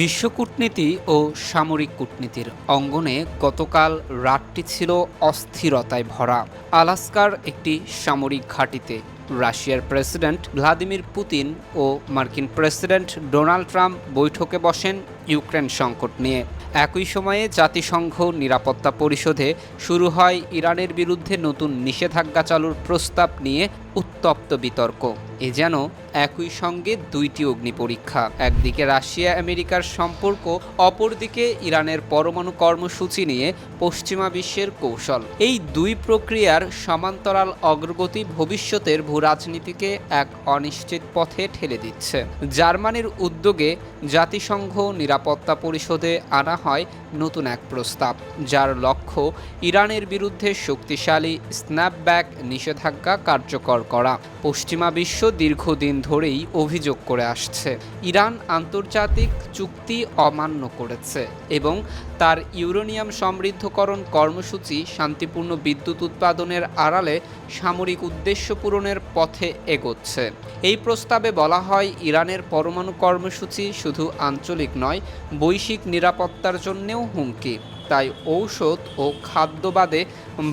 বিশ্ব কূটনীতি ও সামরিক কূটনীতির অঙ্গনে গতকাল রাতটি ছিল অস্থিরতায় ভরা। আলাস্কার একটি সামরিক ঘাঁটিতে রাশিয়ার প্রেসিডেন্ট ভ্লাদিমির পুতিন ও মার্কিন প্রেসিডেন্ট ডোনাল্ড ট্রাম্প বৈঠকে বসেন ইউক্রেন সংকট নিয়ে। একই সময়ে জাতিসংঘ নিরাপত্তা পরিষদে শুরু হয় ইরানের বিরুদ্ধে নতুন নিষেধাজ্ঞা চালুর প্রস্তাব নিয়ে উত্তপ্ত বিতর্ক। এ যেন একই সঙ্গে দুইটি অগ্নি পরীক্ষা। একদিকে রাশিয়া, আমেরিকার সম্পর্ক, অপরদিকে ইরানের পরমাণু কর্মসূচি নিয়ে পশ্চিমা বিশ্বের কৌশল। এই দুই প্রক্রিয়ার সমান্তরাল অগ্রগতি ভবিষ্যতের ভূরাজনীতিকে এক অনিশ্চিত পথে ঠেলে দিচ্ছে। জার্মানির উদ্যোগে জাতিসংঘ নিরাপত্তা পরিষদে আনা হয় নতুন এক প্রস্তাব, যার লক্ষ্য ইরানের বিরুদ্ধে শক্তিশালী স্ন্যাপব্যাক নিষেধাজ্ঞা কার্যকর করা। পশ্চিমা বিশ্ব দীর্ঘদিন ধরেই অভিযোগ করে আসছে। ইরান আন্তর্জাতিক চুক্তি অমান্য করেছে এবং তার ইউরেনিয়াম সমৃদ্ধকরণ কর্মসূচি শান্তিপূর্ণ বিদ্যুৎ উৎপাদনের আড়ালে সামরিক উদ্দেশ্য পূরণের পথে এগোচ্ছে। এই প্রস্তাবে বলা হয়, ইরানের পরমাণু কর্মসূচি শুধু আঞ্চলিক নয়, বৈশ্বিক নিরাপত্তার জন্যেও হুমকি। তাই ঔষধ ও খাদ্য বাদে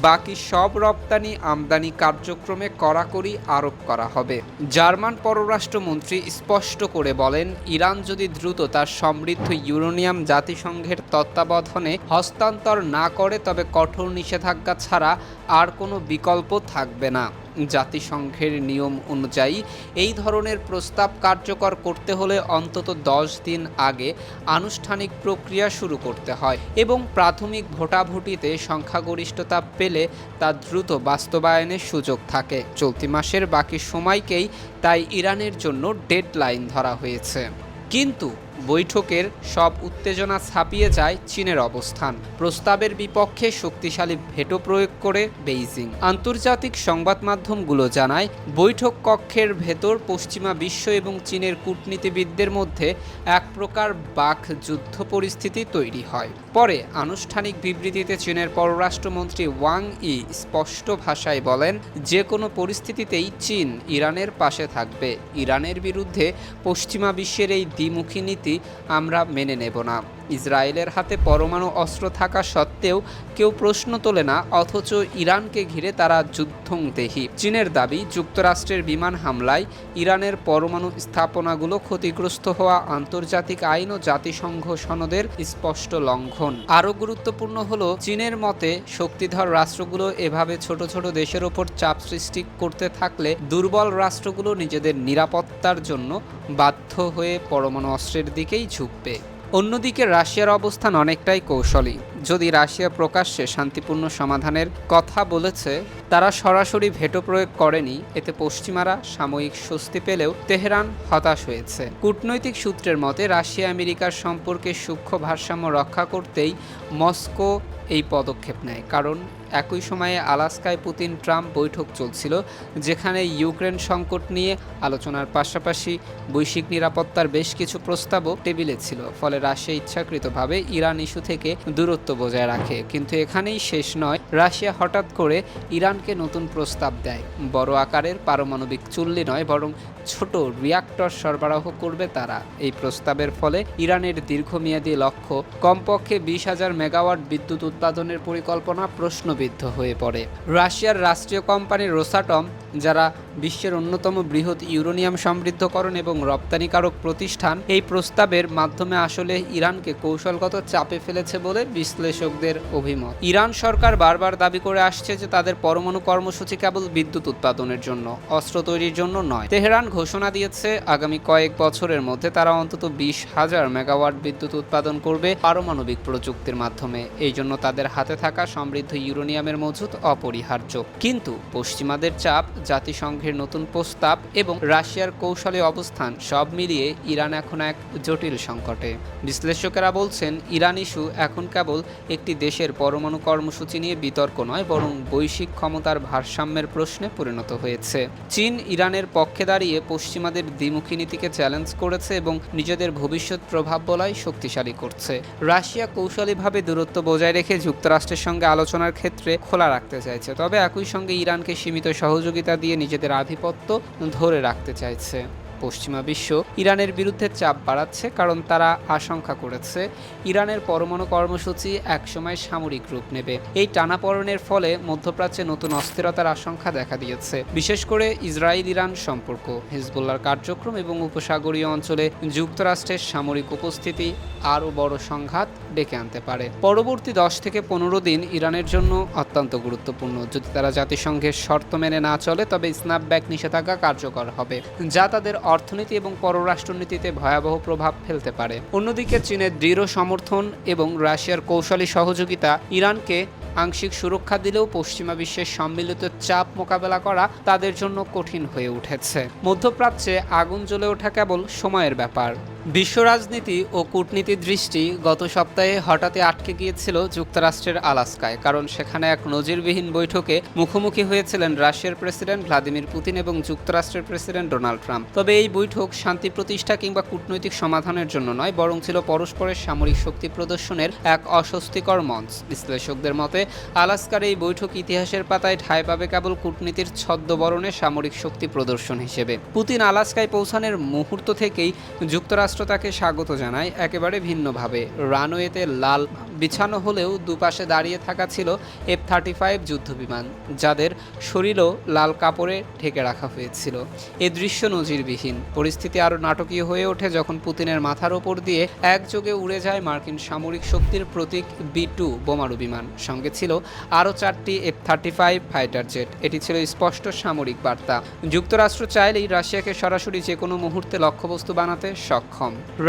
বাকি সব রপ্তানি আমদানি কার্যক্রমে কড়াকড়ি আরোপ করা হবে। জার্মান পররাষ্ট্রমন্ত্রী স্পষ্ট করে বলেন, ইরান যদি দ্রুত তার সমৃদ্ধ ইউরেনিয়াম জাতিসংঘের তত্ত্বাবধানে হস্তান্তর না করে, তবে কঠোর নিষেধাজ্ঞা ছাড়া আর কোনো বিকল্প থাকবে না। জাতিসংঘের নিয়ম অনুযায়ী এই ধরনের প্রস্তাব কার্যকর করতে হলে অন্তত দশ দিন আগে আনুষ্ঠানিক প্রক্রিয়া শুরু করতে হয় এবং প্রাথমিক ভোটাভুটিতে সংখ্যাগরিষ্ঠতা পেলে তা দ্রুত বাস্তবায়নের সুযোগ থাকে। চলতি মাসের বাকি সময়কেই তাই ইরানের জন্য ডেডলাইন ধরা হয়েছে। কিন্তু বৈঠকের সব উত্তেজনা ছাপিয়ে যায় চীনের অবস্থান। প্রস্তাবের বিপক্ষে শক্তিশালী ভেটো প্রয়োগ করে বেইজিং। আন্তর্জাতিক সংবাদ মাধ্যমগুলো জানায়, বৈঠক কক্ষের ভেতর পশ্চিমা বিশ্ব এবং চীনের কূটনীতিবিদদের মধ্যে এক প্রকার বাক যুদ্ধ পরিস্থিতি তৈরি হয়। পরে আনুষ্ঠানিক বিবৃতিতে চীনের পররাষ্ট্রমন্ত্রী ওয়াং ই স্পষ্ট ভাষায় বলেন যে কোনো পরিস্থিতিতেই চীন ইরানের পাশে থাকবে। ইরানের বিরুদ্ধে পশ্চিমা বিশ্বের এই দ্বিমুখী নীতি আমরা মেনে নেব না। ইসরায়েলের হাতে পরমাণু অস্ত্র থাকা সত্ত্বেও কেউ প্রশ্ন তোলে না, অথচ ইরানকে ঘিরে তারা যুদ্ধংদেহী চীনের দাবি, যুক্তরাষ্ট্রের বিমান হামলায় ইরানের পরমাণু স্থাপনাগুলো ক্ষতিগ্রস্ত হওয়া আন্তর্জাতিক আইন ও জাতিসংঘ সনদের স্পষ্ট লঙ্ঘন। আরও গুরুত্বপূর্ণ হল, চীনের মতে শক্তিধর রাষ্ট্রগুলো এভাবে ছোট ছোট দেশের ওপর চাপ সৃষ্টি করতে থাকলে দুর্বল রাষ্ট্রগুলো নিজেদের নিরাপত্তার জন্য বাধ্য হয়ে পরমাণু অস্ত্রের দিকেই ঝুঁকবে। অন্যদিকে রাশিয়ার অবস্থান অনেকটাই কৌশলী। যদি রাশিয়া প্রকাশ্যে শান্তিপূর্ণ সমাধানের কথা বলেছে, তারা সরাসরি ভেটো প্রয়োগ করেনি। এতে পশ্চিমারা সাময়িক স্বস্তি পেলেও তেহরান হতাশ হয়েছে। কূটনৈতিক সূত্রের মতে রাশিয়া আমেরিকার সম্পর্কে সূক্ষ্ম ভারসাম্য রক্ষা করতেই মস্কো এই পদক্ষেপ নেয়। কারণ একই সময়ে আলাস্কায় পুতিন ট্রাম্প বৈঠক চলছিল, যেখানে ইউক্রেন সংকট নিয়ে আলোচনার পাশাপাশি বৈশ্বিক নিরাপত্তার বেশ কিছু প্রস্তাবও টেবিলে ছিল, ফলে রাশিয়া ইচ্ছাকৃতভাবে ইরান ইস্যু থেকে দূরত্ব বজায় রাখে। কিন্তু এখানেই শেষ নয়, রাশিয়া হঠাৎ করে ইরানকে নতুন প্রস্তাব দেয়। বড় আকারের পারমাণবিক চুল্লি নয়, বরং ছোট রিয়াক্টর সরবরাহ করবে তারা। এই প্রস্তাবের ফলে ইরানের দীর্ঘমেয়াদী লক্ষ্য, কমপক্ষে বিশ হাজার মেগাওয়াট বিদ্যুৎ উৎপাদনের পরিকল্পনা প্রশ্নবিদ্ধ হয়ে পড়ে। রাশিয়ার রাষ্ট্রীয় কোম্পানি রোসাটম যারা বিশ্বের অন্যতম বৃহৎ ইউরোনিয়াম সমৃদ্ধকরণ এবং রপ্তানিকারক প্রতিষ্ঠান, এই প্রস্তাবের মাধ্যমে আসলে ইরানকে কৌশলগত চাপে ফেলেছে বলে বিশ্লেষকদের অভিমত। ইরান সরকার বারবার দাবি করে আসছে যে তাদের পরমাণু কর্মসূচি কেবল বিদ্যুৎ উৎপাদনের জন্য, অস্ত্র তৈরির জন্য নয়। তেহরান ঘোষণা দিয়েছে, আগামী কয়েক বছরের মধ্যে তারা অন্তত বিশ হাজার মেগাওয়াট বিদ্যুৎ উৎপাদন করবে পারমাণবিক প্রযুক্তির মাধ্যমে। এই জন্য তাদের হাতে থাকা সমৃদ্ধ ইউরোনিয়ামের মজুত অপরিহার্য। কিন্তু পশ্চিমাদের চাপ জাতিসংঘের নতুন প্রস্তাব এবং রাশিয়ার কৌশলে অবস্থান সব মিলিয়ে ইরান এখন এক জটিল সংকটে। বিশ্লেষকেরা বলছেন, ইরান ইস্যু এখন কেবল একটি দেশের পরমাণু কর্মসূচি নিয়ে বিতর্ক নয়, বরং বৈশ্বিক ক্ষমতার ভারসাম্যের প্রশ্নে পরিণত হয়েছে। চীন ইরানের পক্ষে দাঁড়িয়ে পশ্চিমাদের দ্বিমুখী নীতিকে চ্যালেঞ্জ করেছে এবং নিজেদের ভবিষ্যৎ প্রভাব বলাই শক্তিশালী করছে। রাশিয়া কৌশলীভাবে দূরত্ব বজায় রেখে যুক্তরাষ্ট্রের সঙ্গে আলোচনার ক্ষেত্রে খোলা রাখতে চাইছে, তবে একই সঙ্গে ইরানকে সীমিত সহযোগিতা দিয়ে নিজেদের আধিপত্য ধরে রাখতে চাইছে। পশ্চিমা বিশ্ব ইরানের বিরুদ্ধে চাপ বাড়াচ্ছে কারণ তারা আশঙ্কা করেছে ইরানের পরমাণু কর্মসূচি একসময় সামরিক রূপ নেবে। এই টানাপড়নের ফলে মধ্যপ্রাচ্যে নতুন অস্থিরতার আশঙ্কা দেখা দিয়েছে। বিশেষ করে ইসরায়েল ইরান সম্পর্ক হিজবুল্লার কার্যক্রম এবং উপসাগরীয় অঞ্চলে যুক্তরাষ্ট্রের সামরিক উপস্থিতি আরও বড় সংঘাত ডেকে আনতে পারে। পরবর্তী দশ থেকে পনেরো দিন ইরানের জন্য অত্যন্ত গুরুত্বপূর্ণ। যদি তারা জাতিসংঘের শর্ত মেনে না চলে, তবে স্ন্যাপব্যাক নিষেধাজ্ঞা কার্যকর হবে, যা তাদের অর্থনীতি এবং পররাষ্ট্রনীতিতে ভয়াবহ প্রভাব ফেলতে পারে। অন্যদিকে চীনের দৃঢ় সমর্থন এবং রাশিয়ার কৌশলী সহযোগিতা ইরানকে আংশিক সুরক্ষা দিলেও পশ্চিমা বিশ্বের সম্মিলিত চাপ মোকাবেলা করা তাদের জন্য কঠিন হয়ে উঠেছে। মধ্যপ্রাচ্যে আগুন জ্বলে ওঠা কেবল সময়ের ব্যাপার। বিশ্ব রাজনীতি ও কূটনীতির দৃষ্টি গত সপ্তাহে হঠাৎই আটকে গিয়েছিল যুক্তরাষ্ট্রের আলাস্কায়, কারণ সেখানে এক নজিরবিহীন বৈঠকে মুখোমুখি হয়েছিলেন রাশিয়ার প্রেসিডেন্ট ভ্লাদিমির পুতিন এবং যুক্তরাষ্ট্রের প্রেসিডেন্ট ডোনাল্ড ট্রাম্প। তবে এই বৈঠক শান্তি প্রতিষ্ঠা কিংবা কূটনৈতিক সমাধানের জন্য নয়, বরং ছিল পরস্পরের সামরিক শক্তি প্রদর্শনের এক অস্বস্তিকর মঞ্চ। বিশ্লেষকদের মতে, আলাস্কার এই বৈঠক ইতিহাসের পাতায় ঠাঁই পাবে কেবল কূটনীতির ছদ্মবরণে সামরিক শক্তি প্রদর্শন হিসেবে। পুতিন আলাস্কায় পৌঁছানোর মুহূর্ত থেকেই যুক্তরাষ্ট্র তাকে স্বাগত জানায় একেবারে ভিন্নভাবে। রানওয়েতে লাল বিছানো হলেও দুপাশে দাঁড়িয়ে থাকা ছিল এফ থার্টি ফাইভ যুদ্ধবিমান, যাদের শরীরও লাল কাপড়ে ঢেকে রাখা হয়েছিল। এ দৃশ্য নজিরবিহীন। পরিস্থিতি আরও নাটকীয় হয়ে ওঠে যখন পুতিনের মাথার ওপর দিয়ে একযোগে উড়ে যায় মার্কিন সামরিক শক্তির প্রতীক বি টু বোমারু বিমান। সঙ্গে ছিল আরও চারটি F thirty five fighter jet এটি ছিল স্পষ্ট সামরিক বার্তা। যুক্তরাষ্ট্র চাইলেই রাশিয়াকে সরাসরি যে কোনো মুহূর্তে লক্ষ্যবস্তু বানাতে সক্ষম।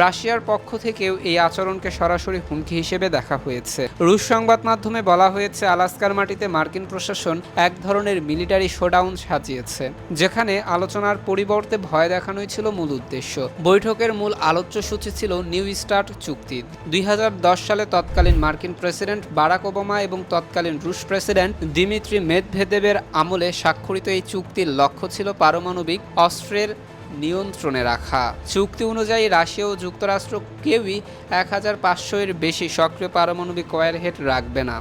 রাশিয়ার পক্ষ থেকেও এই আচরণকে সরাসরি হুমকি হিসেবে দেখা হয়েছে। রুশ সংবাদ মাধ্যমে বলা হয়েছে, আলাস্কার মাটিতে মার্কিন প্রশাসন এক ধরনের মিলিটারি শোডাউন সাজিয়েছে, যেখানে আলোচনার পরিবর্তে ভয় দেখানোই ছিল মূল উদ্দেশ্য। বৈঠকের মূল আলোচ্য সূচি ছিল নিউ স্টার্ট চুক্তি। দুই হাজার দশ সালে তৎকালীন মার্কিন প্রেসিডেন্ট বারাক ওবামা এবং তৎকালীন রুশ প্রেসিডেন্ট দিমিত্রি মেদভেদেবের আমলে স্বাক্ষরিত এই চুক্তির লক্ষ্য ছিল পারমাণবিক অস্ত্রের নিয়ন্ত্রণে রাখা। চুক্তি অনুযায়ী রাশিয়া ও যুক্তরাষ্ট্র কেউই এক হাজার পাঁচশো এর বেশি সক্রিয় পারমাণবিক ওয়ারহেড রাখবে না।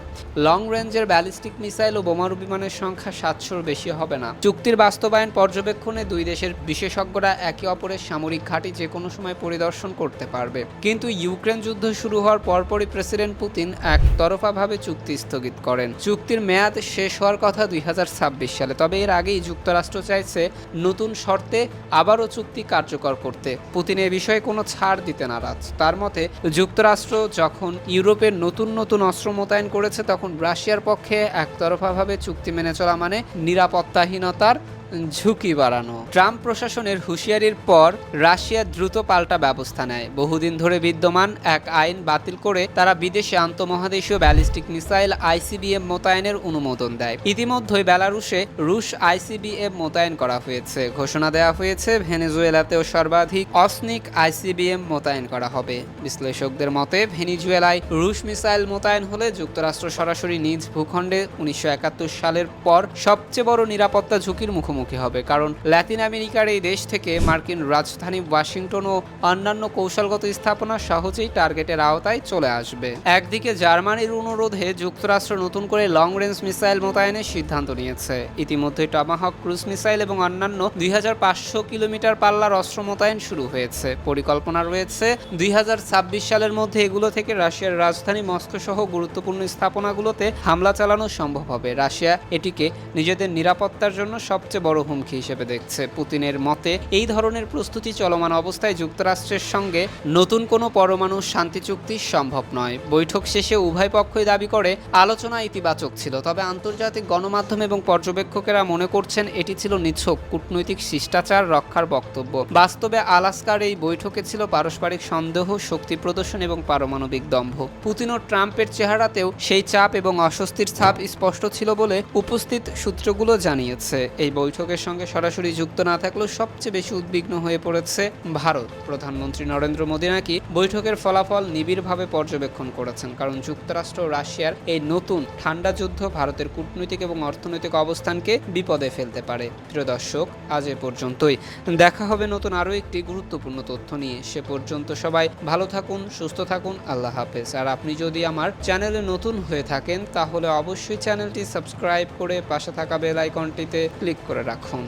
লং রেঞ্জের ব্যালিস্টিক মিসাইল ও বোমারু বিমানের সংখ্যা সাতশোর বেশি হবে না। চুক্তির বাস্তবায়ন পর্যবেক্ষণে দুই দেশের বিশেষজ্ঞরা একে অপরের সামরিক ঘাঁটি যে কোনো সময় পরিদর্শন করতে পারবে। কিন্তু ইউক্রেন যুদ্ধ শুরু হওয়ার পরপরই প্রেসিডেন্ট পুতিন একতরফাভাবে চুক্তি স্থগিত করেন। চুক্তির মেয়াদ শেষ হওয়ার কথা দুই হাজার ছাব্বিশ সালে, তবে এর আগেই যুক্তরাষ্ট্র চাইছে নতুন শর্তে আবারও চুক্তি কার্যকর করতে। পুতিন এ বিষয়ে কোনো ছাড় দিতে নারাজ। তার মতে, যুক্তরাষ্ট্র যখন ইউরোপের নতুন নতুন অস্ত্র মোতায়েন করেছে, তখন রাশিয়ার পক্ষে একতরফাভাবে চুক্তি মেনে চলা মানে নিরাপত্তাহীনতার ঝুঁকি বাড়ানো। ট্রাম্প প্রশাসনের হুঁশিয়ারির পর রাশিয়া দ্রুত পাল্টা ব্যবস্থা নেয়। বহুদিন ধরে বিদ্যমান এক আইন বাতিল করে তারা বিদেশে আন্তঃমহাদেশীয় ব্যালিস্টিক মিসাইল আইসিবিএম মোতায়েনের অনুমোদন দেয়। ইতিমধ্যে বেলারুশে রুশ আইসিবিএম মোতায়েন করা হয়েছে। ঘোষণা দেওয়া হয়েছে, ভেনেজুয়েলাতেও সর্বাধিক অসনিক আইসিবিএম মোতায়েন করা হবে। বিশ্লেষকদের মতে, ভেনিজুয়েলায় রুশ মিসাইল মোতায়েন হলে যুক্তরাষ্ট্র সরাসরি নিজ ভূখণ্ডে উনিশশো একাত্তর সালের পর সবচেয়ে বড় নিরাপত্তা ঝুঁকির মুখোমুখি। মুখোমুখি হবে। কারণ ল্যাতিন আমেরিকার এই দেশ থেকে মার্কিন রাজধানী ওয়াশিংটন ও অন্যান্য কৌশলগত স্থাপনা সহজেই টার্গেটের আওতায় চলে আসবে। একদিকে জার্মানির অনুরোধে যুক্তরাষ্ট্র নতুন করে লং রেঞ্জ মিসাইল মোতায়েনের সিদ্ধান্ত নিয়েছে। ইতিমধ্যে টমাহক ক্রুজ মিসাইল এবং অন্যান্য দুই কিলোমিটার পাল্লার অস্ত্র মোতায়েন শুরু হয়েছে। পরিকল্পনা রয়েছে, দুই হাজার ছাব্বিশ সালের মধ্যে এগুলো থেকে রাশিয়ার রাজধানী মস্কো সহ গুরুত্বপূর্ণ স্থাপনাগুলোতে হামলা চালানো সম্ভব হবে। রাশিয়া এটিকে নিজেদের নিরাপত্তার জন্য সবচেয়ে বড় হুমকি হিসেবে দেখছে পুতিনের মতে, এই ধরনের প্রস্তুতি চলমান অবস্থায় যুক্তরাষ্ট্রের সঙ্গে নতুন কোনো পরমাণু শান্তি চুক্তি সম্ভব নয়। বৈঠক শেষে উভয় পক্ষই দাবি করে, আলোচনা ইতিবাচক ছিল, তবে আন্তর্জাতিক গণমাধ্যম এবং পর্যবেক্ষকেরা মনে করছেন এটি ছিল নিছক কূটনৈতিক শিষ্টাচার রক্ষার বক্তব্য। বাস্তবে আলাস্কার এই বৈঠকে ছিল পারস্পরিক সন্দেহ, শক্তি প্রদর্শন এবং পারমাণবিক দম্ভ। পুতিন ও ট্রাম্পের চেহারাতেও সেই চাপ এবং অস্বস্তির ছাপ স্পষ্ট ছিল বলে উপস্থিত সূত্রগুলো জানিয়েছে। এই বৈঠকের সঙ্গে সরাসরি যুক্ত না থাকলেও সবচেয়ে বেশি উদ্বিগ্ন হয়ে পড়েছে ভারত। প্রধানমন্ত্রী নরেন্দ্র মোদী নাকি বৈঠকের ফলাফল নিবিড়ভাবে পর্যবেক্ষণ করেছেন, কারণ যুক্তরাষ্ট্র রাশিয়ার এই নতুন ঠান্ডা যুদ্ধ ভারতের কূটনৈতিক এবং অর্থনৈতিক অবস্থানকে বিপদে ফেলতে পারে। প্রিয় দর্শক, আজ এ পর্যন্তই। দেখা হবে নতুন আরও একটি গুরুত্বপূর্ণ তথ্য নিয়ে। সে পর্যন্ত সবাই ভালো থাকুন, সুস্থ থাকুন, আল্লাহ হাফেজ। আর আপনি যদি আমার চ্যানেলে নতুন হয়ে থাকেন, তাহলে অবশ্যই চ্যানেলটি সাবস্ক্রাইব করে পাশে থাকা বেল আইকনটিতে ক্লিক করে রাখুন।